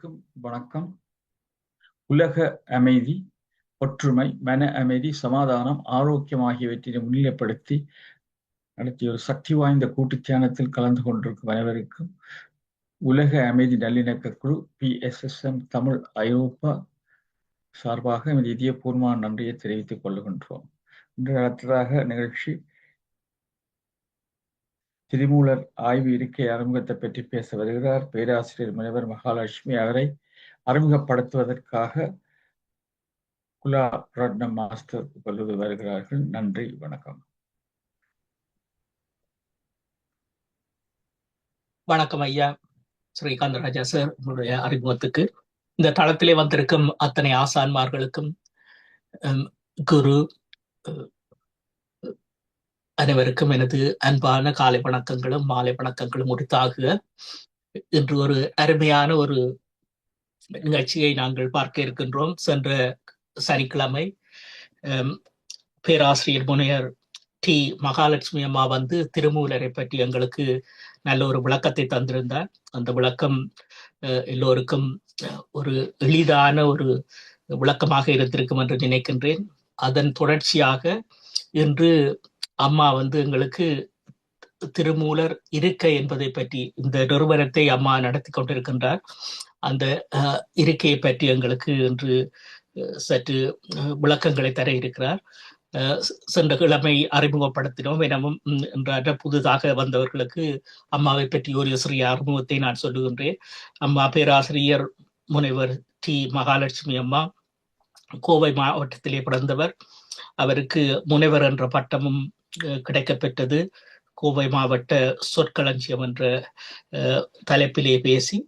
அனைவருக்கும் வணக்கம். உலக அமைதி ஒற்றுமை மன அமைதி சமாதானம் ஆரோக்கியம் ஆகியவற்றை முன்னிலைப்படுத்தி நடத்திய ஒரு சக்தி வாய்ந்த கூட்டு தியானத்தில் கலந்து கொண்டிருக்கும் அனைவருக்கும் உலக அமைதி நல்லிணக்க குழு P S S M Tamil ஐரோப்பா சார்பாக இதயபூர்வமான நன்றியை தெரிவித்துக் கொள்கின்றோம். இன்று நடத்ததாக நிகழ்ச்சி திருமூலர் ஆய்வு இருக்கை அறிமுகத்தை பற்றி பேச வருகிறார். பேராசிரியர் முனைவர் மகாலட்சுமி அவரை அறிமுகப்படுத்துவதற்காக குலா ரட்னம் மாஸ்டர் கொள்வது வருகிறார்கள். நன்றி வணக்கம். வணக்கம் ஐயா. ஸ்ரீகாந்த் ராஜா சார் உங்களுடைய அறிமுகத்துக்கு. இந்த தளத்திலே வந்திருக்கும் அத்தனை ஆசான்மார்களுக்கும் குரு அனைவருக்கும் எனது அன்பான காலை வணக்கங்களும் மாலை வணக்கங்களும் உரித்தாகுக. இன்று ஒரு அருமையான ஒரு நிகழ்ச்சியை நாங்கள் பார்க்க இருக்கின்றோம். சென்ற சனிக்கிழமை பேராசிரியர் முனையர் டி. மகாலட்சுமி அம்மா வந்து திருமூலரை பற்றி எங்களுக்கு நல்ல ஒரு விளக்கத்தை தந்திருந்தார். அந்த விளக்கம் எல்லோருக்கும் ஒரு எளிதான ஒரு விளக்கமாக இருந்திருக்கும் என்று நினைக்கின்றேன். அதன் தொடர்ச்சியாக இன்று அம்மா வந்து எங்களுக்கு திருமூலர் இருக்கை என்பதை பற்றி இந்த நிறுவனத்தை அம்மா நடத்தி கொண்டிருக்கின்றார். அந்த இருக்கையை பற்றி எங்களுக்கு இன்று சற்று விளக்கங்களை தர இருக்கிறார். சென்ற கிழமை அறிமுகப்படுத்தினோம். எனவும் என்றாட்ட புதிதாக வந்தவர்களுக்கு அம்மாவை பற்றி ஒரு சிறிய அறிமுகத்தை நான் சொல்லுகின்றேன். அம்மா பேராசிரியர் முனைவர் டி. மகாலட்சுமி அம்மா கோவை மாவட்டத்திலே பிறந்தவர். அவருக்கு முனைவர் என்ற பட்டமும் கிடைக்கப்பெற்றது. கோவை மாவட்ட சொற்களஞ்சியம் என்ற தலைப்பிலே பேசி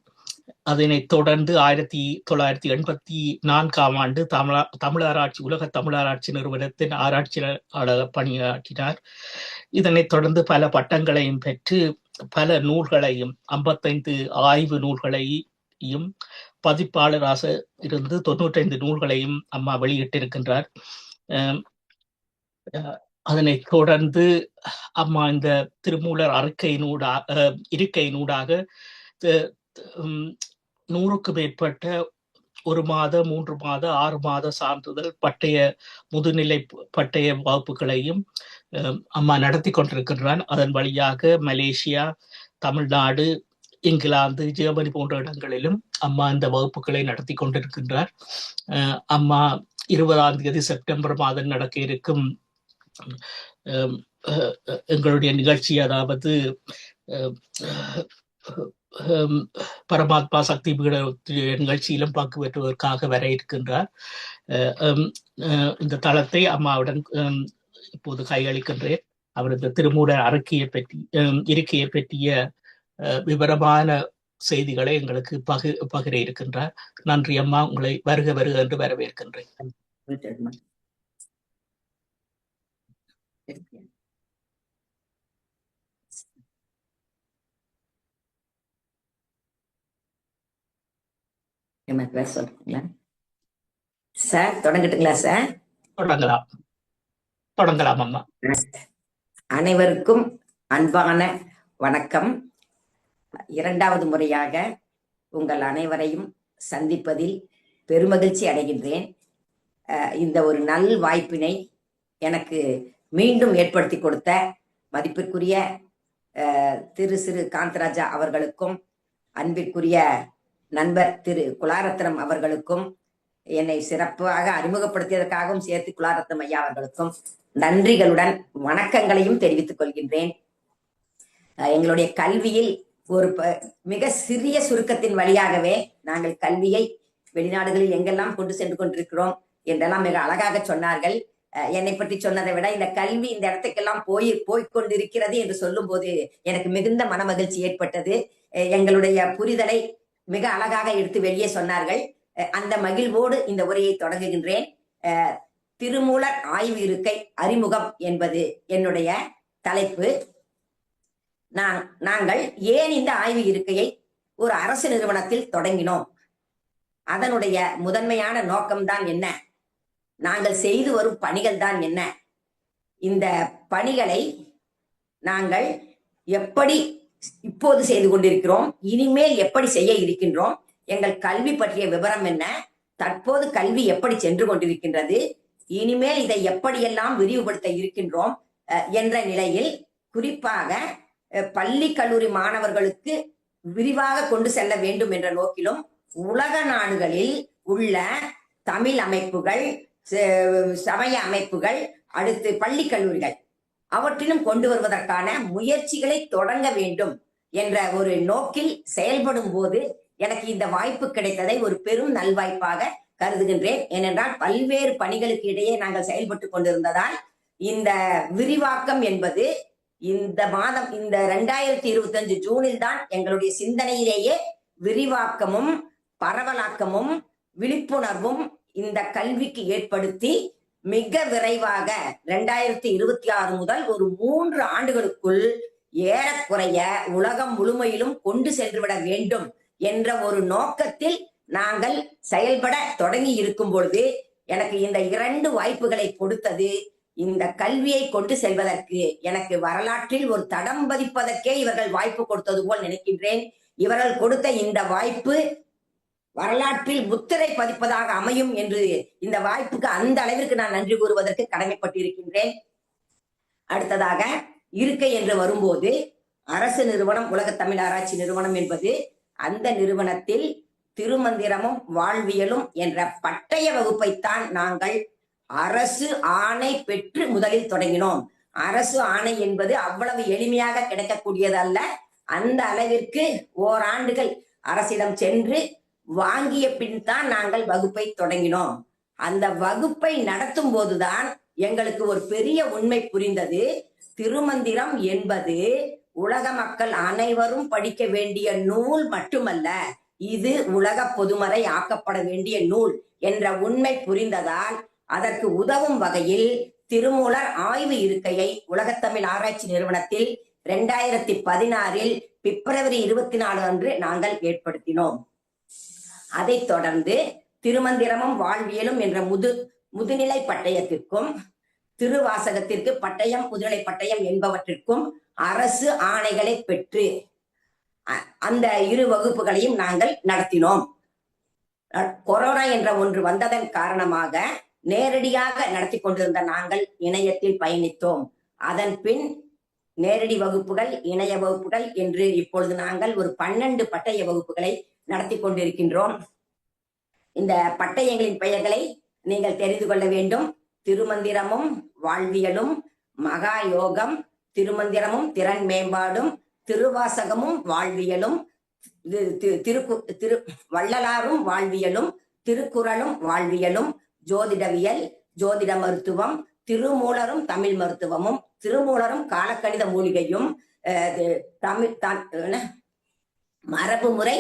அதனைத் தொடர்ந்து ஆயிரத்தி தொள்ளாயிரத்தி எண்பத்தி நான்காம் ஆண்டு தமிழ தமிழராட்சி உலக தமிழராட்சி நிறுவனத்தின் ஆராய்ச்சியாளர் பணியாற்றினார். இதனைத் தொடர்ந்து பல பட்டங்களையும் பெற்று பல நூல்களையும் ஐம்பத்தைந்து ஆய்வு நூல்களையும் பதிப்பாளராக இருந்து தொண்ணூற்றைந்து நூல்களையும் அம்மா வெளியிட்டிருக்கின்றார். அதனை தொடர்ந்து அம்மா இந்த திருமூலர் அறிக்கையினூடாக இருக்கையினூடாக நூறுக்கு மேற்பட்ட ஒரு மாத மூன்று மாத ஆறு மாத சான்றிதழ் பட்டய முதுநிலை பட்டய வகுப்புகளையும் அம்மா நடத்தி கொண்டிருக்கின்றான். அதன் வழியாக மலேசியா தமிழ்நாடு இங்கிலாந்து ஜெர்மனி போன்ற இடங்களிலும் அம்மா இந்த வகுப்புகளை நடத்தி கொண்டிருக்கின்றார். அம்மா இருபதாம் தேதி செப்டம்பர் மாதம் நடக்க இருக்கும் எங்களுடைய நிகழ்ச்சி அதாவது பரமாத்மா சக்தி பீட நிகழ்ச்சியிலும் பங்கு பெற்றுவதற்காக வர இருக்கின்றார். இந்த தளத்தை அம்மாவுடன் இப்போது கையளிக்கின்றேன். அவரது திருமூல அறிக்கையை பற்றி இருக்கையை பற்றிய விவரமான செய்திகளை எங்களுக்கு பகு பகிர இருக்கின்றார். நன்றி அம்மா. உங்களை வருக வருக என்று வரவேற்கின்றேன். சார் தொடங்கட்டுங்களா சார் தொடங்கலாம். தொடங்கலாம் அம்மா. அனைவருக்கும் அன்பான வணக்கம். இரண்டாவது முறையாக உங்கள் அனைவரையும் சந்திப்பதில் பெருமகிழ்ச்சி அடைகின்றேன். இந்த ஒரு நல் வாய்ப்பினை எனக்கு மீண்டும் ஏற்படுத்தி கொடுத்த மதிப்பிற்குரிய திரு சிறு காந்தராஜா அவர்களுக்கும் அன்பிற்குரிய நண்பர் திரு குலாரத்னம் அவர்களுக்கும் என்னை சிறப்பாக அறிமுகப்படுத்தியதற்காகவும் சேர்த்து குலாரத்னம் ஐயா அவர்களுக்கும் நன்றிகளுடன் வணக்கங்களையும் தெரிவித்துக் கொள்கின்றேன். எங்களுடைய கல்வியில் ஒரு மிக சிறிய சுருக்கத்தின் வழியாகவே நாங்கள் கல்வியை வெளிநாடுகளில் எங்கெல்லாம் கொண்டு சென்று கொண்டிருக்கிறோம் என்றெல்லாம் மிக அழகாக சொன்னார்கள். என்னை பற்றி சொன்னதை விட இந்த கல்வி இந்த இடத்துக்கெல்லாம் போய் போய்கொண்டிருக்கிறது என்று சொல்லும் போது எனக்கு மிகுந்த மனமகிழ்ச்சி ஏற்பட்டது. எங்களுடைய புரிதலை மிக அழகாக எடுத்து வெளியே சொன்னார்கள். அந்த மகிழ்வோடு இந்த உரையை தொடங்குகின்றேன். திருமூலர் ஆய்வு இருக்கை அறிமுகம் என்பது என்னுடைய தலைப்பு. நாங்கள் ஏன் இந்த ஆய்வு இருக்கையை ஒரு அரசு நிறுவனத்தில் தொடங்கினோம்? அதனுடைய முதன்மையான நோக்கம்தான் என்ன? நாங்கள் செய்து வரும் பணிகள் தான் என்ன? இந்த பணிகளை நாங்கள் எப்படி இப்போது செய்து கொண்டிருக்கிறோம். இனிமேல் எப்படி செய்ய இருக்கின்றோம்? எங்கள் கல்வி பற்றிய விவரம் என்ன? தற்போது கல்வி எப்படி சென்று கொண்டிருக்கின்றது? இனிமேல் இதை எப்படியெல்லாம் விரிவுபடுத்த இருக்கின்றோம் என்ற நிலையில் குறிப்பாக பள்ளி கல்லூரி மாணவர்களுக்கு விரிவாக கொண்டு செல்ல வேண்டும் என்ற நோக்கிலும் உலக நாடுகளில் உள்ள தமிழ் அமைப்புகள் ச- சமய அமைப்புகள் அடுத்து பள்ளி கல்லூரிகள். அவற்றிலும் கொண்டு வருவதற்கான முயற்சிகளை தொடங்க வேண்டும் என்ற ஒரு நோக்கில் செயல்படும் போது எனக்கு இந்த வாய்ப்பு கிடைத்ததை ஒரு பெரும் நல்வாய்ப்பாக கருதுகின்றேன். ஏனென்றால் பல்வேறு பணிகளுக்கு இடையே நாங்கள் செயல்பட்டு கொண்டிருந்ததால் இந்த விரிவாக்கம் என்பது இந்த மாதம் இந்த ரெண்டாயிரத்தி இருபத்தி அஞ்சு ஜூனில் தான் எங்களுடைய சிந்தனையிலேயே விரிவாக்கமும் பரவலாக்கமும் விழிப்புணர்வும் இந்த கல்விக்கு ஏற்படுத்தி மிக விரைவாக ரெண்டாயிரத்தி இருபத்தி ஆறு முதல் ஒரு மூன்று ஆண்டுகளுக்குள் ஏறக்குறைய உலகம் முழுமையிலும் கொண்டு சென்றுவிட வேண்டும் என்ற ஒரு நோக்கத்தில் நாங்கள் செயல்பட தொடங்கி இருக்கும் பொழுது எனக்கு இந்த இரண்டு வாய்ப்புகளை கொடுத்தது இந்த கல்வியை கொண்டு செல்வதற்கு எனக்கு வரலாற்றில் ஒரு தடம் பதிப்பதற்கே இவர்கள் வாய்ப்பு கொடுத்தது போல் நினைக்கின்றேன். இவர்கள் கொடுத்த இந்த வாய்ப்பு வரலாற்றில் முத்திரை பதிப்பதாக அமையும் என்று இந்த வாய்ப்புக்கு அந்த அளவிற்கு நான் நன்றி கூறுவதற்கு கடமைப்பட்டிருக்கின்றேன். அடுத்ததாக இருக்கை என்று வரும்போது அரசு நிறுவனம் உலகத் தமிழ் ஆராய்ச்சி நிறுவனம் என்பது அந்த நிறுவனத்தில் திருமந்திரமும் வாழ்வியலும் என்ற பட்டய வகுப்பைத்தான் நாங்கள் அரசு ஆணை பெற்று முதலில் தொடங்கினோம். அரசு ஆணை என்பது அவ்வளவு எளிமையாக கிடைக்கக்கூடியதல்ல. அந்த அளவிற்கு ஓராண்டுகள் அரசிடம் சென்று வாங்கிய பின் தான் நாங்கள் வகுப்பை தொடங்கினோம். அந்த வகுப்பை நடத்தும் போதுதான் எங்களுக்கு ஒரு பெரிய உண்மை புரிந்தது. திருமந்திரம் என்பது உலக மக்கள் அனைவரும் படிக்க வேண்டிய நூல் மட்டுமல்ல இது உலக பொதுமறை ஆக்கப்பட வேண்டிய நூல் என்ற உண்மை புரிந்ததால் அதற்கு உதவும் வகையில் திருமூலர் ஆய்வு இருக்கையை உலகத்தமிழ் ஆராய்ச்சி நிறுவனத்தில் இரண்டாயிரத்தி பதினாறில் பிப்ரவரி இருபத்தி நாலு அன்று நாங்கள் ஏற்படுத்தினோம். அதைத் தொடர்ந்து திருமந்திரமும் வாழ்வியலும் என்ற முது முதுநிலை பட்டயத்திற்கும் திருவாசகத்திற்கு பட்டயம் முதுநிலை பட்டயம் என்பவற்றிற்கும் அரசு ஆணைகளை பெற்று அ- அந்த இரு வகுப்புகளையும் நாங்கள் நடத்தினோம். கொரோனா என்ற ஒன்று வந்ததன் காரணமாக நேரடியாக நடத்தி கொண்டிருந்த நாங்கள் இணையத்தில் பயணித்தோம். அதன் பின் நேரடி வகுப்புகள் இணைய வகுப்புகள் என்று இப்பொழுது நாங்கள் ஒரு பன்னெண்டு பட்டய வகுப்புகளை நடத்தி கொண்டிருக்கின்றோம். இந்த பட்டயங்களின் பெயர்களை நீங்கள் தெரிந்து கொள்ள வேண்டும். திருமந்திரமும் வாழ்வியலும் மகா யோகம் திருமந்திரமும் திறன் மேம்பாடும் திருவாசகமும் வாழ்வியலும் திருக்கு திரு வள்ளலாரும் வாழ்வியலும் திருக்குறளும் வாழ்வியலும் ஜோதிடவியல் ஜோதிட மருத்துவம் திருமூலரும் தமிழ் மருத்துவமும் திருமூலரும் காலக்கணித மூலிகையும் அஹ், இது தமிழ் தான் முறை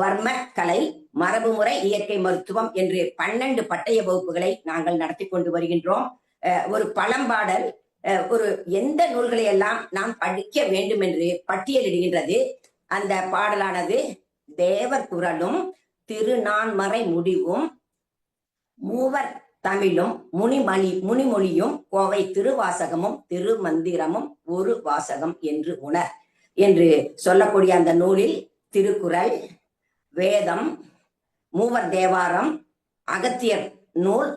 வர்ம கலை மரபுமுறை இயற்கை மருத்துவம் என்று பன்னெண்டு பட்டய வகுப்புகளை நாங்கள் நடத்தி கொண்டு வருகின்றோம். ஒரு பழம்பாடல் ஒரு எந்த நூல்களை எல்லாம் நாம் படிக்க வேண்டும் என்று பட்டியலிடுகின்றது. அந்த பாடலானது தேவர் குரலும் திருநான்மறை முடிவும் மூவர் தமிழும் முனிமணி முனிமொழியும் கோவை திருவாசகமும் திருமந்திரமும் ஒரு வாசகம் என்று உணர். என்று சொல்லக்கூடிய அந்த நூலில் திருக்குறள் வேதம் மூவர் தேவாரம் அகத்தியர் நூல்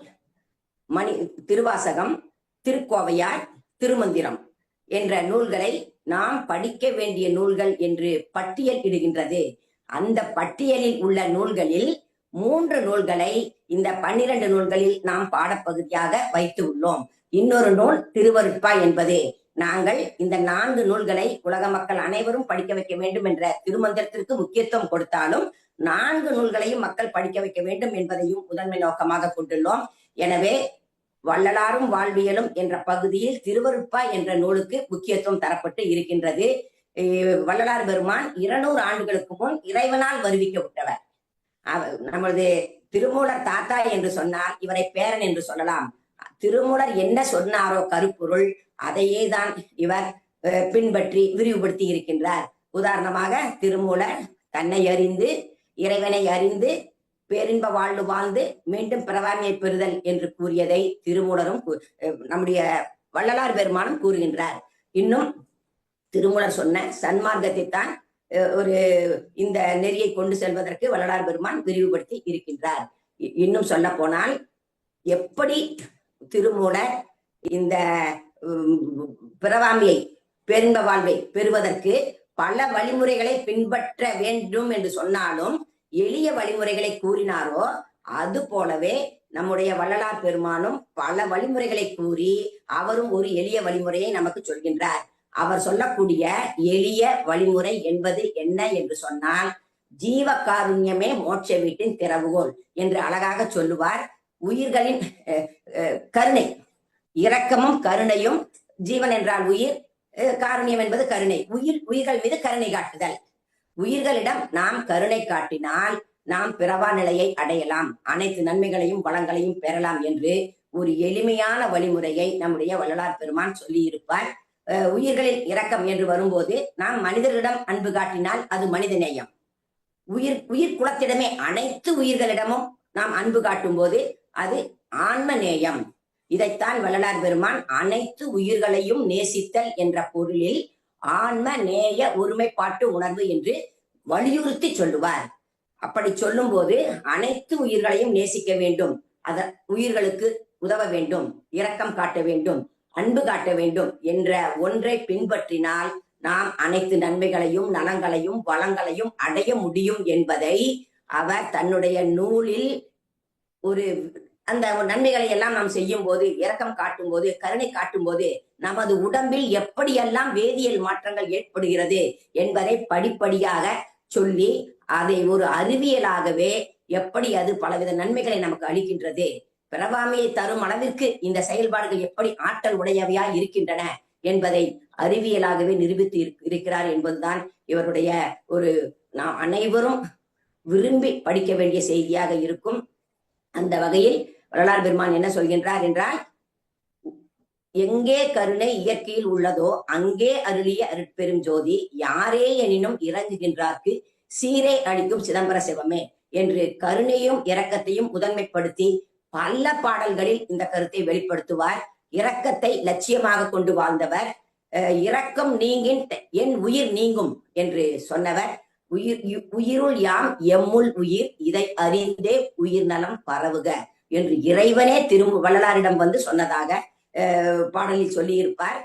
மணி திருவாசகம் திருக்கோவையார் திருமந்திரம் என்ற நூல்களை நாம் படிக்க வேண்டிய நூல்கள் என்று பட்டியல் இடுகின்றது. அந்த பட்டியலில் உள்ள நூல்களில் மூன்று நூல்களை இந்த பன்னிரண்டு நூல்களில் நாம் பாடப்பகுதியாக வைத்து உள்ளோம். இன்னொரு நூல் திருவருட்பா என்பது. நாங்கள் இந்த நான்கு நூல்களை உலக மக்கள் அனைவரும் படிக்க வைக்க வேண்டும் என்ற திருமந்திரத்திற்கு முக்கியத்துவம் கொடுத்தாலும் நான்கு நூல்களையும் மக்கள் படிக்க வைக்க வேண்டும் என்பதையும் முதன்மை நோக்கமாக கொண்டுள்ளோம். எனவே வள்ளலாரும் வாழ்வியலும் என்ற பகுதியில் திருவருட்பா என்ற நூலுக்கு முக்கியத்துவம் தரப்பட்டு இருக்கின்றது. வள்ளலார் பெருமான் இருநூறு ஆண்டுகளுக்கு முன் இறைவனால் வருவிக்கப்பட்டவர் நமது திருமூலர் தாத்தா என்று சொன்னால் இவரை பேரன் என்று சொல்லலாம். திருமூலர் என்ன சொன்னாரோ கருப்பொருள் அதையே தான் இவர் பின்பற்றி விரிவுபடுத்தி இருக்கின்றார் உதாரணமாக திருமூலர் தன்னை அறிந்து இறைவனை அறிந்து பேரின்ப வாழ்வு வாழ்ந்து மீண்டும் பிறவாமையை பெறுதல் என்று கூறியதை திருமூலரும் நம்முடைய வள்ளலார் பெருமானும் கூறுகின்றார். இன்னும் திருமூலர் சொன்ன சன்மார்க்கத்தை தான் ஒரு இந்த நெறியை கொண்டு செல்வதற்கு வள்ளலார் பெருமான் விரிவுபடுத்தி இருக்கின்றார். இ- இன்னும் சொல்ல போனால் எப்படி திருமூலர் இந்த உம், பிறவாமையை வாழ்வை பெறுவதற்கு பல வழிமுறைகளை பின்பற்ற வேண்டும் என்று சொன்னாலும் எளிய வழிமுறைகளை கூறினாரோ அது போலவே நம்முடைய வள்ளலார் பெருமானும் பல வழிமுறைகளை கூறி அவரும் ஒரு எளிய வழிமுறையை நமக்கு சொல்கின்றார். அவர் சொல்லக்கூடிய எளிய வழிமுறை என்பது என்ன என்று சொன்னால் ஜீவ காருண்யமே மோட்ச வீட்டின் திறவுகோல் என்று அழகாக சொல்லுவார். உயிர்களின் அஹ், கருணை. இரக்கமும் கருணையும் ஜீவன் என்றால் உயிர் காரணியம் என்பது கருணை. உயிர் உயிர்கள் மீது கருணை காட்டுதல். உயிர்களிடம் நாம் கருணை காட்டினால் நாம் பிறவா நிலையை அடையலாம். அனைத்து நன்மைகளையும் வளங்களையும் பெறலாம் என்று ஒரு எளிமையான வழிமுறையை நம்முடைய வள்ளலார் பெருமான் சொல்லி இருப்பார் அஹ், உயிர்களில் இரக்கம் என்று வரும்போது நாம் மனிதர்களிடம் அன்பு காட்டினால் அது மனித நேயம். உயிர் உயிர் குலத்திடமே அனைத்து உயிர்களிடமும் நாம் அன்பு காட்டும் போது அது ஆன்ம நேயம் இதைத்தான் வள்ளலார் பெருமான் அனைத்து உயிர்களையும் நேசித்தல் என்ற பொருளில் ஆன்ம நேய ஒருமைப்பாட்டு உணர்வு என்று வலியுறுத்தி சொல்லுவார். அப்படி சொல்லும்போது அனைத்து உயிர்களையும் நேசிக்க வேண்டும். அத உயிர்களுக்கு உதவ வேண்டும். இரக்கம் காட்ட வேண்டும். அன்பு காட்ட வேண்டும் என்ற ஒன்றை பின்பற்றினால் நாம் அனைத்து நன்மைகளையும் நலங்களையும் வளங்களையும் அடைய முடியும் என்பதை அவர் தன்னுடைய நூலில் ஒரு அந்த நன்மைகளை எல்லாம் நாம் செய்யும் போது இரக்கம் காட்டும் போது கருணை காட்டும் போது நமது உடம்பில் எப்படியெல்லாம் வேதியியல் மாற்றங்கள் ஏற்படுகிறது என்பதை படிப்படியாக சொல்லி அதை ஒரு அறிவியலாகவே எப்படி அது பலவித நன்மைகளை நமக்கு அளிக்கின்றது. பிறவாமையை தரும் அளவிற்கு இந்த செயல்பாடுகள் எப்படி ஆற்றல் உடையவையா இருக்கின்றன என்பதை அறிவியலாகவே நிரூபித்து இருக்கிறார் என்பதுதான் இவருடைய ஒரு நாம் அனைவரும் விரும்பி படிக்க வேண்டிய செய்தியாக இருக்கும். அந்த வகையில் வரலாறு பெருமான் என்ன சொல்கின்றார் என்றால் எங்கே கருணை இயற்கையில் உள்ளதோ அங்கே அருளிய அருட்பெரும் ஜோதி யாரே எனினும் இறங்குகின்றார்க்கு சீரே அளிக்கும் சிதம்பர சிவமே என்று கருணையும் இரக்கத்தையும் முதன்மைப்படுத்தி பல பாடல்களில் இந்த கருத்தை வெளிப்படுத்துவார். இரக்கத்தை லட்சியமாக கொண்டு வாழ்ந்தவர் அஹ், இரக்கம் நீங்கின் என் உயிர் நீங்கும் என்று சொன்னவர். உயிர் உயிருள் யாம் எம்முள் உயிர் இதை அறிந்தே உயிர் நலம் பரவுக. என்று இறைவனே திரும்ப வள்ளலாரிடம் வந்து சொன்னதாக பாடலில் சொல்லியிருப்பார்.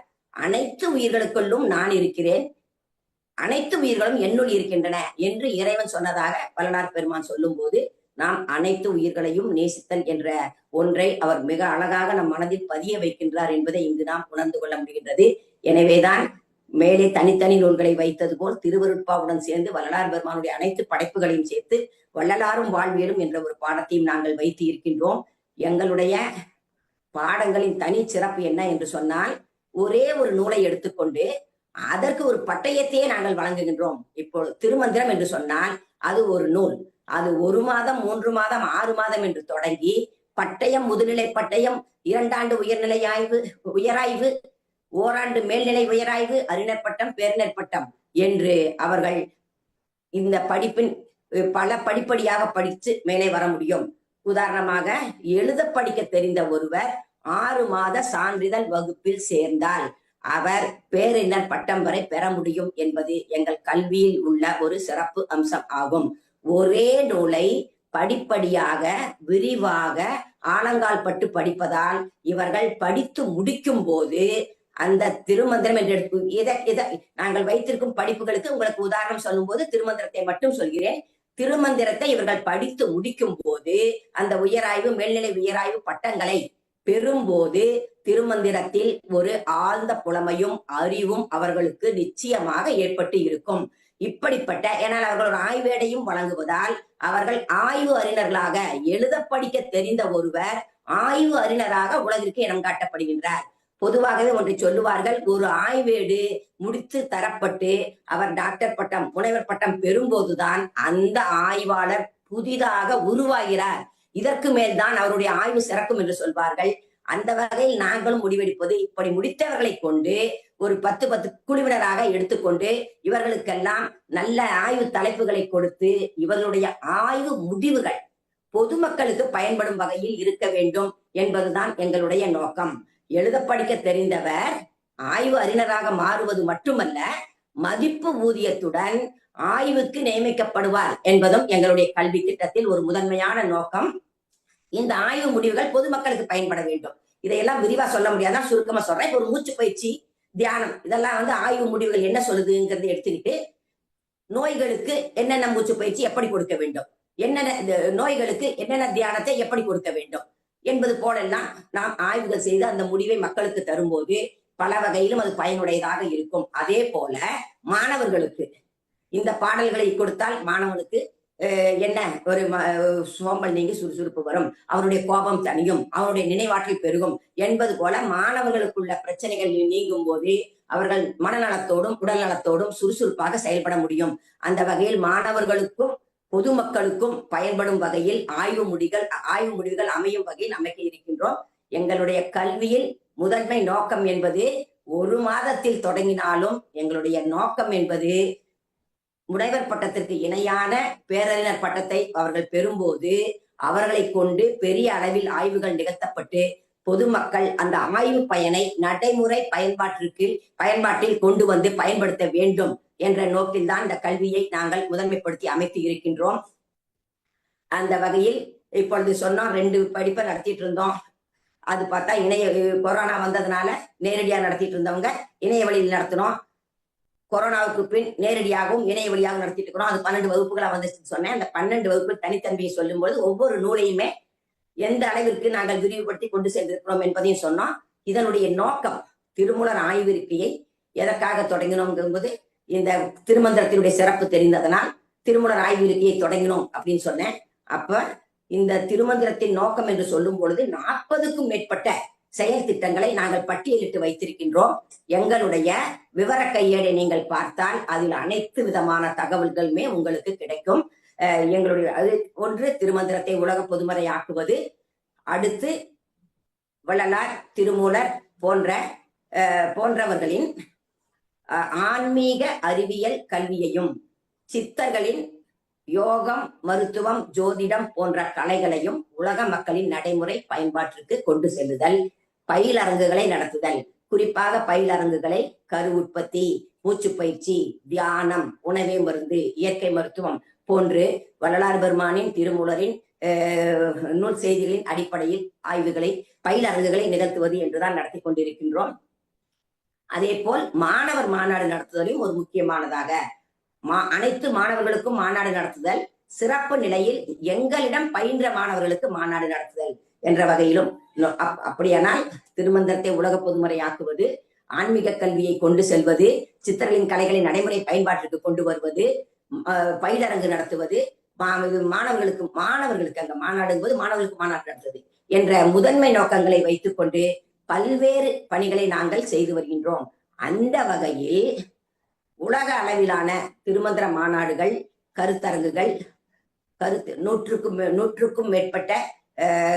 அனைத்து உயிர்களுக்குள்ளும் நான் இருக்கிறேன். அனைத்து உயிர்களும் என்னுள் இருக்கின்றன என்று இறைவன் சொன்னதாக வள்ளலார் பெருமான் சொல்லும்போது நாம் அனைத்து உயிர்களையும் நேசித்தல் என்ற ஒன்றை அவர் மிக அழகாக நம் மனதில் பதிய வைக்கின்றார் என்பதை இங்கு நாம் உணர்ந்து கொள்ள முடிகின்றது. எனவேதான் மேலே தனித்தனி நூல்களை வைத்தது போல் திருவருட்பாவுடன் சேர்ந்து வள்ளலார் பெருமானுடைய அனைத்து படைப்புகளையும் சேர்த்து வள்ளலாரும் வாழ்வியலும் என்ற ஒரு பாடத்தையும் நாங்கள் வைத்து இருக்கின்றோம். எங்களுடைய பாடங்களின் தனி சிறப்பு என்ன என்று சொன்னால் ஒரே ஒரு நூலை எடுத்துக்கொண்டு அதற்கு ஒரு பட்டயத்தையே நாங்கள் வழங்குகின்றோம். இப்போ திருமந்திரம் என்று சொன்னால் அது ஒரு நூல். அது ஒரு மாதம் மூன்று மாதம் ஆறு மாதம் என்று தொடங்கி பட்டயம் முதுநிலை பட்டயம் இரண்டாண்டு உயர்நிலை ஆய்வு உயராய்வு ஓராண்டு மேல்நிலை உயராய்வு அறிஞர் பட்டம் பேரினர் பட்டம் என்று அவர்கள் இந்த படிப்பின் பல படிப்படியாக படித்து மேலே வர முடியும். உதாரணமாக எழுத படிக்க தெரிந்த ஒருவர் ஆறு மாத சான்றிதழ் வகுப்பில் சேர்ந்தால் அவர் பேரினர் பட்டம் வரை பெற முடியும் என்பது எங்கள் கல்வியில் உள்ள ஒரு சிறப்பு அம்சம் ஆகும். ஒரே நூலை படிப்படியாக விரிவாக ஆலங்கால் பட்டு படிப்பதால் இவர்கள் படித்து முடிக்கும் போது அந்த திருமந்திரம் என்று எடுத்து எதை நாங்கள் வைத்திருக்கும் படிப்புகளுக்கு உங்களுக்கு உதாரணம் சொல்லும்போது திருமந்திரத்தை மட்டும் சொல்கிறேன். திருமந்திரத்தை இவர்கள் படித்து முடிக்கும் போது அந்த உயராய்வு மேல்நிலை உயராய்வு பட்டங்களை பெறும்போது திருமந்திரத்தில் ஒரு ஆழ்ந்த புலமையும் அறிவும் அவர்களுக்கு நிச்சயமாக ஏற்பட்டு இருக்கும். இப்படிப்பட்ட ஏனால் அவர்கள் ஒரு ஆய்வேடையும் வழங்குவதால் அவர்கள் ஆய்வு அறிஞர்களாக எழுத படிக்க தெரிந்த ஒருவர் ஆய்வு அறிஞராக உலகிற்கு இனம் காட்டப்படுகின்றார். பொதுவாகவே ஒன்றை சொல்லுவார்கள் ஒரு ஆய்வேடு முடித்து தரப்பட்டு அவர் டாக்டர் பட்டம் முனைவர் பட்டம் பெறும்போதுதான் அந்த ஆய்வாளர் புதிதாக உருவாகிறார். இதற்கு மேல்தான் அவருடைய ஆய்வு சிறக்கும் என்று சொல்வார்கள். அந்த வகையில் நாங்களும் முடிவெடுப்பது இப்படி முடித்தவர்களை கொண்டு ஒரு பத்து பத்து குழுவினராக எடுத்துக்கொண்டு இவர்களுக்கெல்லாம் நல்ல ஆய்வு தலைப்புகளை கொடுத்து இவர்களுடைய ஆய்வு முடிவுகள் பொதுமக்களுக்கு பயன்படும் வகையில் இருக்க வேண்டும் என்பதுதான் எங்களுடைய நோக்கம். எழுத படிக்க தெரிந்தவர் ஆய்வு அறிஞராக மாறுவது மட்டுமல்ல மதிப்பு ஊதியத்துடன் ஆய்வுக்கு நியமிக்கப்படுவார் என்பதும் எங்களுடைய கல்வி திட்டத்தில் ஒரு முதன்மையான நோக்கம். இந்த ஆய்வு முடிவுகள் பொதுமக்களுக்கு பயன்பட வேண்டும். இதையெல்லாம் விரிவா சொல்ல முடியாதான் சுருக்கமா சொல்றேன். இப்ப ஒரு மூச்சு பயிற்சி தியானம் இதெல்லாம் வந்து ஆய்வு முடிவுகள் என்ன சொல்லுதுங்கிறத எடுத்துக்கிட்டு நோய்களுக்கு என்னென்ன மூச்சு பயிற்சி எப்படி கொடுக்க வேண்டும்? என்னென்ன நோய்களுக்கு என்னென்ன தியானத்தை எப்படி கொடுக்க வேண்டும்? என்பது போலெல்லாம் நாம் ஆய்வுகள் செய்து அந்த முடிவை மக்களுக்கு தரும்போது பல வகையிலும் அது பயனுடையதாக இருக்கும். அதே போல மாணவர்களுக்கு இந்த பாடல்களை கொடுத்தால் மாணவனுக்கு என்ன ஒரு சோம்பல் நீங்கி சுறுசுறுப்பு வரும். அவருடைய கோபம் தனியும் அவருடைய நினைவாற்றல் பெருகும். என்பது போல மாணவர்களுக்குள்ள பிரச்சனைகள் நீங்கும் போது அவர்கள் மனநலத்தோடும் உடல் நலத்தோடும் சுறுசுறுப்பாக செயல்பட முடியும். அந்த வகையில் மாணவர்களுக்கும் பொதுமக்களுக்கும் பயன்படும் வகையில் ஆய்வு முடிகள் ஆய்வு முடிவுகள் அமையும் வகையில் அமைக்க இருக்கின்றோம். எங்களுடைய கல்வியில் முதன்மை நோக்கம் என்பது ஒரு மாதத்தில் தொடங்கினாலும் எங்களுடைய நோக்கம் என்பது முனைவர் பட்டத்திற்கு இணையான பேரறிஞர் பட்டத்தை அவர்கள் பெறும்போது அவர்களை கொண்டு பெரிய அளவில் ஆய்வுகள் நிகழ்த்தப்பட்டு பொதுமக்கள் அந்த ஆய்வு பயனை நடைமுறை பயன்பாட்டிற்கு பயன்பாட்டில் கொண்டு வந்து பயன்படுத்த வேண்டும். என்ற நோக்கில்தான் இந்த கல்வியை நாங்கள் முதன்மைப்படுத்தி அமைத்து இருக்கின்றோம். அந்த வகையில் இப்பொழுது சொன்னோம் ரெண்டு படிப்பை நடத்திட்டு இருந்தோம். அது பார்த்தா இணைய கொரோனா வந்ததுனால நேரடியாக நடத்திட்டு இருந்தவங்க இணைய வழியில் நடத்தினோம். கொரோனாவுக்கு பின் நேரடியாகவும் இணைய வழியாகவும் நடத்திட்டு இருக்கிறோம். அது பன்னெண்டு வகுப்புகளா வந்துச்சுன்னு சொன்னேன். அந்த பன்னெண்டு வகுப்பு தனித்தன்மையை சொல்லும்போது ஒவ்வொரு நூலையுமே எந்த அளவிற்கு நாங்கள் விரிவுபடுத்தி கொண்டு சென்றிருக்கிறோம் என்பதையும் சொன்னோம். இதனுடைய நோக்கம் திருமூலர் ஆய்விருக்கையை எதற்காக தொடங்கினோங்கிறது இந்த திருமந்திரத்தினுடைய சிறப்பு தெரிந்ததனால் திருமூலர் ஆய்விருக்கையை தொடங்கினோம் அப்படின்னு சொன்னேன். அப்ப இந்த திருமந்திரத்தின் நோக்கம் என்று சொல்லும் பொழுது நாற்பதுக்கும் மேற்பட்ட செயல் திட்டங்களை நாங்கள் பட்டியலிட்டு வைத்திருக்கின்றோம். எங்களுடைய விவர கையேடை நீங்கள் பார்த்தால் அதில் அனைத்து விதமான தகவல்களுமே உங்களுக்கு கிடைக்கும். எங்களுடைய அது ஒன்று திருமந்திரத்தை உலக பொதுமறையாக்குவது அடுத்து வள்ளலார் திருமூலர் போன்ற போன்றவர்களின் ஆன்மீக அறிவியல் கல்வியையும் சித்தர்களின் யோகம் மருத்துவம் ஜோதிடம் போன்ற கலைகளையும் உலக மக்களின் நடைமுறை பயன்பாட்டிற்கு கொண்டு செல்லுதல் பயிலரங்குகளை நடத்துதல். குறிப்பாக பயிலரங்குகளை கரு உற்பத்தி மூச்சு பயிற்சி தியானம் உணவே மருந்து இயற்கை மருத்துவம் போன்று வள்ளலார் பெருமானின் திருமூலரின் நூல் செய்திகளின் அடிப்படையில் ஆய்வுகளை பயிலரங்குகளை நிகழ்த்துவது என்றுதான் நடத்தி கொண்டிருக்கின்றோம். அதே போல் மாணவர் மாநாடு நடத்துதலையும் ஒரு முக்கியமானதாக. மா அனைத்து மாணவர்களுக்கும் மாநாடு நடத்துதல் சிறப்பு நிலையில் எங்களிடம் பயின்ற மாணவர்களுக்கு மாநாடு நடத்துதல் என்ற வகையிலும் அப்- அப்படியானால் திருமந்திரத்தை உலக பொதுமுறையாக்குவது ஆன்மீக கல்வியை கொண்டு செல்வது சித்தர்களின் கலைகளை நடைமுறை பயன்பாட்டிற்கு கொண்டு வருவது பயிலரங்கு நடத்துவது மா- மாணவர்களுக்கு மாணவர்களுக்கு அங்க மாநாடுங்குவது மாணவர்களுக்கு மாநாடு நடத்துவது என்ற முதன்மை நோக்கங்களை வைத்துக்கொண்டு பல்வேறு பணிகளை நாங்கள் செய்து வருகின்றோம். அந்த வகையில் உலக அளவிலான திருமந்திர மாநாடுகள் கருத்தரங்குகள் கருத்து நூற்றுக்கும் மே- நூற்றுக்கும் மேற்பட்ட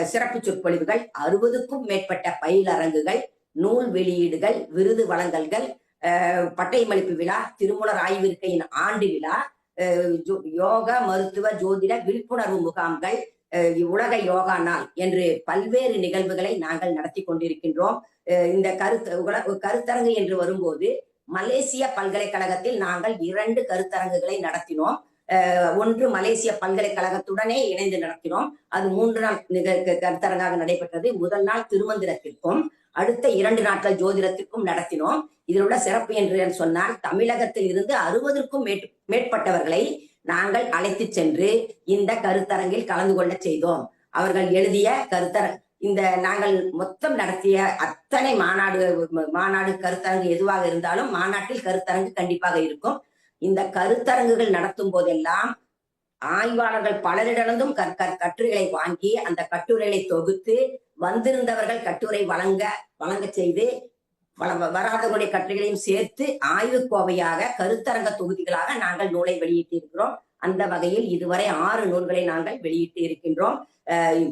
சிறப்பு சொற்பொழிவுகள் அறுபதுக்கும் மேற்பட்ட பயிலரங்குகள் நூல் வெளியீடுகள் விருது வழங்கல்கள் பட்டயமளிப்பு விழா திருமூலர் ஆய்விருக்கையின் ஆண்டு விழா ஜோ- யோகா மருத்துவ ஜோதிட விழிப்புணர்வு முகாம்கள் உலக யோகா நாள் என்று பல்வேறு நிகழ்வுகளை நாங்கள் நடத்தி கொண்டிருக்கின்றோம். இந்த கருத்து கருத்தரங்கு என்று வரும்போது மலேசிய பல்கலைக்கழகத்தில் நாங்கள் இரண்டு கருத்தரங்குகளை நடத்தினோம். ஒன்று மலேசிய பல்கலைக்கழகத்துடனே இணைந்து நடத்தினோம். அது மூன்று நாள் நிக- கருத்தரங்காக நடைபெற்றது. முதல் நாள் திருமந்திரத்திற்கும் அடுத்த இரண்டு நாட்கள் ஜோதிடத்திற்கும் நடத்தினோம். இதில் உள்ள சிறப்பு என்று சொன்னால் தமிழகத்தில் இருந்து அறுபதற்கும் மேற் மேற்பட்டவர்களை நாங்கள் அழைத்து சென்று இந்த கருத்தரங்கில் கலந்து கொள்ள செய்தோம். அவர்கள் எழுதிய கருத்தர இந்த நாங்கள் மொத்தம் நடத்திய அத்தனை மாநாடு மாநாடு கருத்தரங்கு எதுவாக இருந்தாலும் மாநாட்டில் கருத்தரங்கு கண்டிப்பாக இருக்கும். இந்த கருத்தரங்குகள் நடத்தும் போதெல்லாம் ஆய்வாளர்கள் பலரிடமிருந்தும் கட்டுரைகளை வாங்கி அந்த கட்டுரைகளை தொகுத்து வந்திருந்தவர்கள் கட்டுரை வழங்க வழங்க செய்து வள- கட்டுரைகளையும் சேர்த்து ஆய்வு கோவையாக கருத்தரங்க தொகுதிகளாக நாங்கள் நூலை வெளியிட்டு இருக்கிறோம் அந்த வகையில் இதுவரை ஆறு நூல்களை நாங்கள் வெளியிட்டு இருக்கின்றோம் அஹ்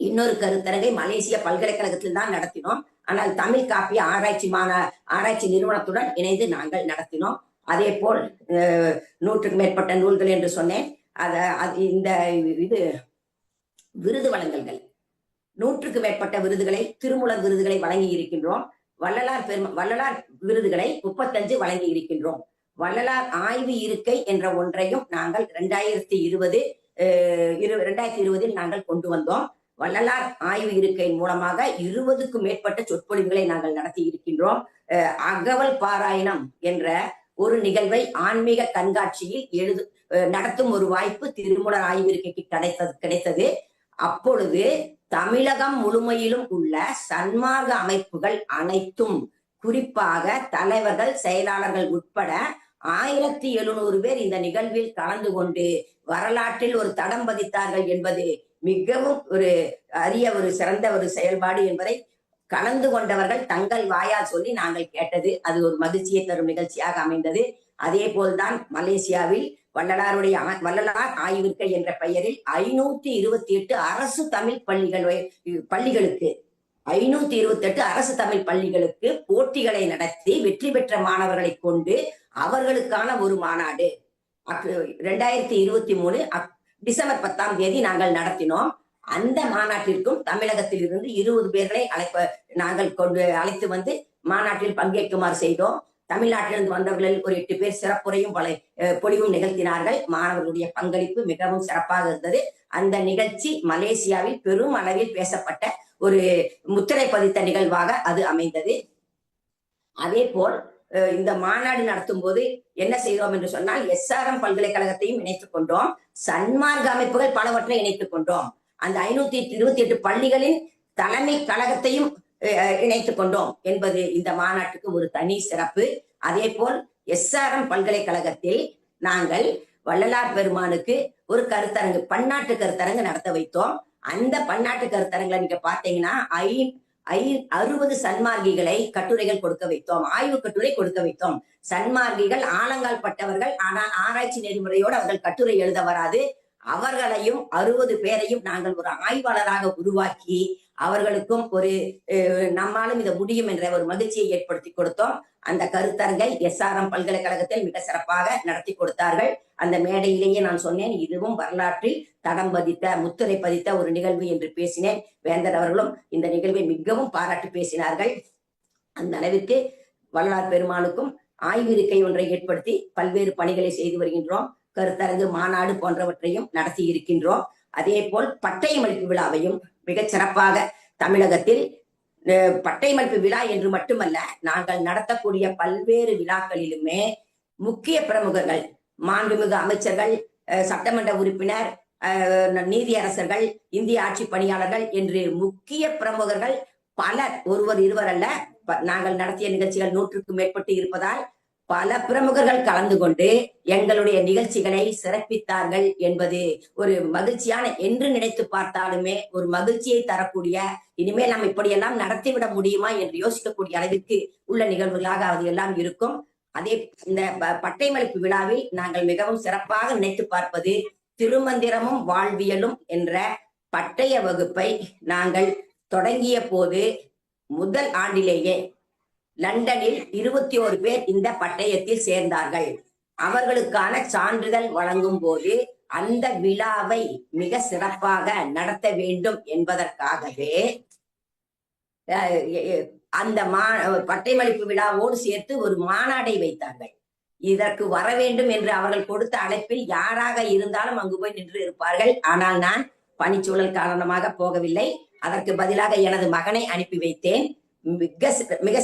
இன்னொரு கருத்தரங்கை மலேசிய பல்கலைக்கழகத்தில் தான் நடத்தினோம். ஆனால் தமிழ் காப்பிய ஆராய்ச்சி மாநா ஆராய்ச்சி நிறுவனத்துடன் இணைந்து நாங்கள் நடத்தினோம். அதே போல் அஹ், நூற்றுக்கு மேற்பட்ட நூல்கள் என்று சொன்னேன். அத அது இந்த இது விருது வழங்கல்கள். நூற்றுக்கு மேற்பட்ட விருதுகளை திருமூலர் விருதுகளை வழங்கி இருக்கின்றோம் வள்ளலார் பெரும வள்ளலார் விருதுகளை முப்பத்தஞ்சு வழங்கி இருக்கின்றோம். வள்ளலார் ஆய்வு இருக்கை என்ற ஒன்றையும் நாங்கள் இரண்டாயிரத்தி இருபது இரண்டாயிரத்தி இருபதில் நாங்கள் கொண்டு வந்தோம். வள்ளலார் ஆய்வு இருக்கை மூலமாக இருபதுக்கும் மேற்பட்ட சொற்பொழிவுகளை நாங்கள் நடத்தி இருக்கின்றோம். அஹ் அகவல் பாராயணம் என்ற ஒரு நிகழ்வை ஆன்மீக கண்காட்சியில் எழுது அஹ் நடத்தும் ஒரு வாய்ப்பு திருமூலர் ஆய்வு இருக்கைக்கு கிடைத்தது கிடைத்தது. அப்பொழுது தமிழகம் முழுமையிலும் உள்ள சன்மார்க்க அமைப்புகள் அனைத்தும் குறிப்பாக தலைவர்கள் செயலாளர்கள் உட்பட ஆயிரத்தி எழுநூறு பேர் இந்த நிகழ்வில் கலந்து கொண்டு வரலாற்றில் ஒரு தடம் பதித்தார்கள் என்பது மிகவும் ஒரு அரிய ஒரு சிறந்த ஒரு செயல்பாடு என்பதை கலந்து கொண்டவர்கள் தங்கள் வாயால் சொல்லி நாங்கள் கேட்டது. அது ஒரு மகிழ்ச்சியை தரும் நிகழ்ச்சியாக அமைந்தது. அதே போல்தான் மலேசியாவில் வள்ளலாருடைய வள்ளலார் ஆய்விற்கை என்ற பெயரில் ஐநூத்தி இருபத்தி எட்டு அரசு தமிழ் பள்ளிகள் பள்ளிகளுக்கு ஐநூத்தி இருபத்தி எட்டு அரசு தமிழ் பள்ளிகளுக்கு போட்டிகளை நடத்தி வெற்றி பெற்ற மாணவர்களை கொண்டு அவர்களுக்கான ஒரு மாநாடு. ரெண்டாயிரத்தி இருபத்தி மூணு டிசம்பர் பத்தாம் தேதி நாங்கள் நடத்தினோம். அந்த மாநாட்டிற்கும் தமிழகத்தில் இருந்து இருபது பேர்களை அழைப்ப நாங்கள் கொண்டு அழைத்து வந்து மாநாட்டில் பங்கேற்குமாறு செய்தோம். தமிழ்நாட்டிலிருந்து வந்தவர்களில் ஒரு எட்டு பேர் சிறப்புரையும் பல பொழிவும் நிகழ்த்தினார்கள். மாணவர்களுடைய பங்களிப்பு மிகவும் சிறப்பாக இருந்தது. அந்த நிகழ்ச்சி மலேசியாவில் பெரும் அளவில் பேசப்பட்ட ஒரு முத்திரை பதித்த நிகழ்வாக அது அமைந்தது. அதே போல் அஹ், இந்த மாநாடு நடத்தும் போது என்ன செய்தோம் என்று சொன்னால் எஸ்ஆர்எம் பல்கலைக்கழகத்தையும் இணைத்துக் கொண்டோம். சன்மார்க்க அமைப்புகள் பலவற்றை இணைத்துக் கொண்டோம். அந்த ஐநூத்தி இருபத்தி எட்டு பள்ளிகளின் தலைமை கழகத்தையும் இணைத்துக் கொண்டோம் என்பது இந்த மாநாட்டுக்கு ஒரு தனி சிறப்பு. அதே போல் எஸ்ஆர்எம் பல்கலைக்கழகத்தில் நாங்கள் வள்ளலார் பெருமானுக்கு ஒரு கருத்தரங்கு பன்னாட்டு கருத்தரங்கு நடத்த வைத்தோம். அந்த பன்னாட்டு கருத்தரங்களை நீங்க பாத்தீங்கன்னா ஐ ஐ அறுபது சன்மார்கிகளை கட்டுரைகள் கொடுக்க வைத்தோம் ஆய்வு கட்டுரை கொடுக்க வைத்தோம். சன்மார்கிகள் ஆழங்கால் பட்டவர்கள் ஆனால் ஆராய்ச்சி நெறிமுறையோடு அவர்கள் கட்டுரை எழுத வராது. அவர்களையும் அறுபது பேரையும் நாங்கள் ஒரு ஆய்வாளராக உருவாக்கி அவர்களுக்கும் ஒரு நம்மாலும் இதை முடியும் என்ற ஒரு மகிழ்ச்சியை ஏற்படுத்தி கொடுத்தோம். அந்த கருத்தரங்கை எஸ்ஆர்எம் பல்கலைக்கழகத்தில் மிக சிறப்பாக நடத்தி கொடுத்தார்கள். அந்த மேடையிலேயே நான் சொன்னேன் இதுவும் வரலாற்றில் தடம் பதித்த முத்திரை பதித்த ஒரு நிகழ்வு என்று பேசினேன். வேந்தர் அவர்களும் இந்த நிகழ்வை மிகவும் பாராட்டி பேசினார்கள். அந்த அளவிற்கு வள்ளலார் பெருமானுக்கும் ஆய்விருக்கை ஒன்றை ஏற்படுத்தி பல்வேறு பணிகளை செய்து வருகின்றோம். கருத்தரங்கு மாநாடு போன்றவற்றையும் நடத்தி இருக்கின்றோம். அதே போல் பட்டயமளிப்பு விழாவையும் மிகச் சிறப்பாக தமிழகத்தில் அஹ், விழா என்று மட்டுமல்ல நாங்கள் நடத்தக்கூடிய பல்வேறு விழாக்களிலுமே முக்கிய பிரமுகர்கள் மாண்புமிகு அமைச்சர்கள் சட்டமன்ற உறுப்பினர் நீதியரசர்கள் இந்திய ஆட்சி பணியாளர்கள் என்று முக்கிய பிரமுகர்கள் பலர் ஒருவர் இருவர் அல்ல ப- நாங்கள் நடத்திய நிகழ்ச்சிகள் நூற்றுக்கும் மேற்பட்டு இருப்பதால் பல பிரமுகர்கள் கலந்து கொண்டு எங்களுடைய நிகழ்ச்சிகளை சிறப்பித்தார்கள் என்பது ஒரு மகிழ்ச்சியான என்று நினைத்து பார்த்தாலுமே ஒரு மகிழ்ச்சியை தரக்கூடிய இனிமேல் நாம் இப்படியெல்லாம் நடத்திவிட முடியுமா என்று யோசிக்கக்கூடிய அளவிற்கு உள்ள நிகழ்வுகளாக அது எல்லாம் இருக்கும். அதே இந்த ப- பட்டைமளிப்பு விழாவில் நாங்கள் மிகவும் சிறப்பாக நினைத்து பார்ப்பது திருமந்திரமும் வாழ்வியலும் என்ற பட்டய வகுப்பை நாங்கள் தொடங்கிய போது முதல் ஆண்டிலேயே லண்டனில் இருபத்தி ஒரு பேர் இந்த பட்டயத்தில் சேர்ந்தார்கள். அவர்களுக்கான சான்றிதழ் வழங்கும் போது அந்த விழாவை மிக சிறப்பாக நடத்த வேண்டும் என்பதற்காகவே அந்த மா பட்டைமளிப்பு விழாவோடு சேர்த்து ஒரு மாநாடை வைத்தார்கள். இதற்கு வர வேண்டும் என்று அவர்கள் கொடுத்த அழைப்பில் யாராக இருந்தாலும் அங்கு போய் நின்று இருப்பார்கள். ஆனால் நான் பணிச்சூழல் காரணமாக போகவில்லை. அதற்கு பதிலாக எனது மகனை அனுப்பி வைத்தேன். மிக மிக